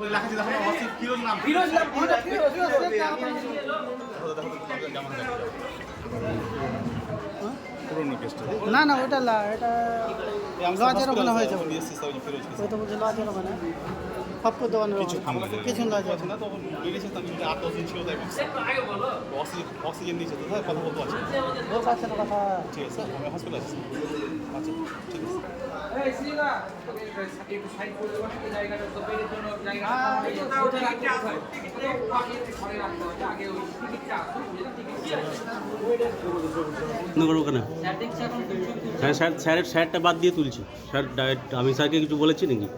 ওই লেখা আছে দেখো অসিফ ফিরোজ নাম ফিরোজ নাম ফিরোজ ফিরোজ পুরনো কেসটা না না ওটা লা এটা লজের ওখানে হয়েছে ওই তো বলছে লজের ওখানে কিছু কিছু আছে না তো বেরিয়েছে তার কিন্তু আট দশ দিন ছিল তাই অক্সিজেন অক্সিজেন দিয়েছে তো হ্যাঁ কথা বলতে আছে ওর কাছে কথা। ঠিক আছে আমি হসপিটাল আছি। আচ্ছা ঠিক আছে। জায়গাটা হ্যাঁ স্যার, স্যারের স্যারটা বাদ দিয়ে তুলছি। স্যার আমি স্যারকে কিছু বলেছি নাকি?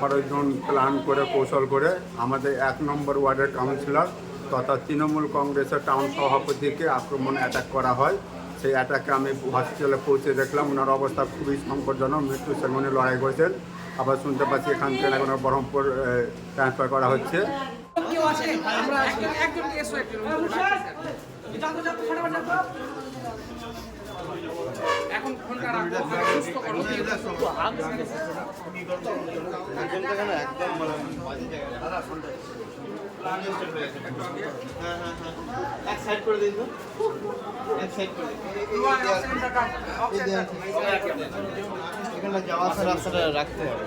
খরচজন প্ল্যান করে, কৌশল করে, আমাদের এক নম্বর ওয়ার্ডের কাউন্সিলর তথা তৃণমূল কংগ্রেসের টাউন সভাপতিকে আক্রমণ অ্যাটাক করা হয়। সেই অ্যাটাকে আমি হসপিটালে পৌঁছে দেখলাম, ওনার অবস্থা খুবই সংকটজনক মৃত্যু সেগুনে লড়াই করেছেন। আবার শুনতে পাচ্ছি এখান থেকে এখন বহরমপুর ট্রান্সফার করা হচ্ছে। কেউ আছে আমরা আছি একজন এসো একজন এখন ফোনটা রাখো সুস্থ করো। এক সাইড করে দিন। এক সাইড করে যাওয়া আসার রাস্তাটা রাখতে হবে।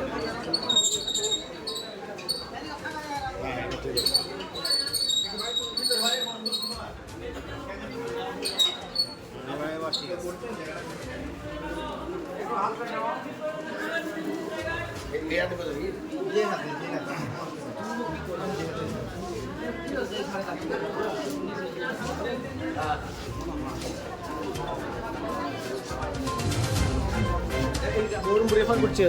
রেফার করছে